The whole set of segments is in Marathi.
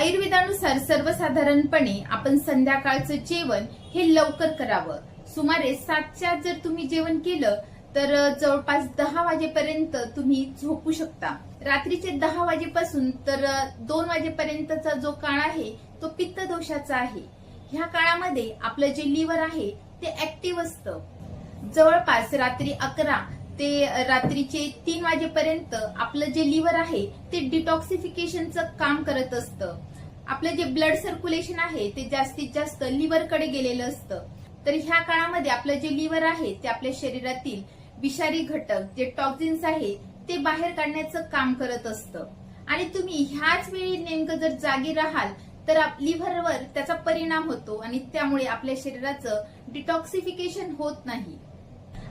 आयुर्वेदानुसार सर्वसाधारणपणे आपण संध्याकाळचं जेवण हे लवकर करावं. सुमारे सातच्या जर तुम्ही जेवण केलं तर जवळपास दहा वाजेपर्यंत तुम्ही झोपू शकता. रात्रीचे दहा वाजेपासून तर दोन वाजेपर्यंतचा जो काळ आहे तो पित्त दोषाचा आहे. ह्या काळामध्ये आपलं जे लिव्हर आहे ते ऍक्टिव्ह असतं. जवळपास रात्री अकरा ते रात्रीचे तीन वाजेपर्यंत आपलं जे लिव्हर आहे ते डिटॉक्सिफिकेशनचं काम करत असतं. आपलं जे ब्लड सर्क्युलेशन आहे ते जास्तीत जास्त लिव्हरकडे गेलेलं असतं. तर ह्या काळामध्ये आपलं जे लिव्हर आहे ते आपल्या शरीरातील विषारी घटक जे टॉक्झिन्स आहे ते बाहेर काढण्याचं काम करत असतं. आणि तुम्ही ह्याच वेळी नेमकं जर जागी राहाल तर लिव्हरवर त्याचा परिणाम होतो आणि त्यामुळे आपल्या शरीराचं डिटॉक्सिफिकेशन होत नाही.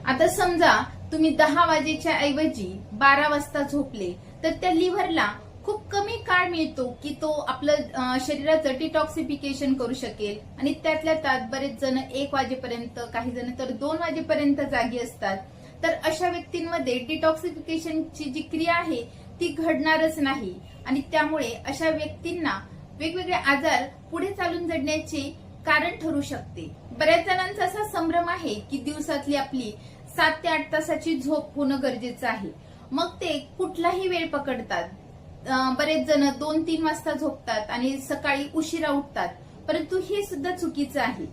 आता समजा तुम्ही दहा वाजेच्या ऐवजी बारा वाजता झोपले तर त्या लिव्हरला खूप कमी काळ मिळतो की तो आपलं शरीराचं डिटॉक्सिफिकेशन करू शकेल. आणि त्यातल्या त्यात बरेच जण एक वाजेपर्यंत काही जण तर दोन वाजेपर्यंत जागी असतात. तर अशा व्यक्तींमध्ये डिटॉक्सिफिकेशनची जी क्रिया आहे ती घडणारच नाही. आणि त्यामुळे अशा व्यक्तींना वेगवेगळे आजार पुढे चालून जडण्याचे कारण ठरू शकते. बऱ्याच जणांचा असा संभ्रम आहे की दिवसातली आपली सात ते आठ तासाची झोप होणं गरजेचं आहे. मग ते कुठलाही वेळ पकडतात. बरेच जण दोन तीन वाजता झोपतात आणि सकाळी उशिरा उठतात. परंतु हे सुद्धा चुकीचं आहे.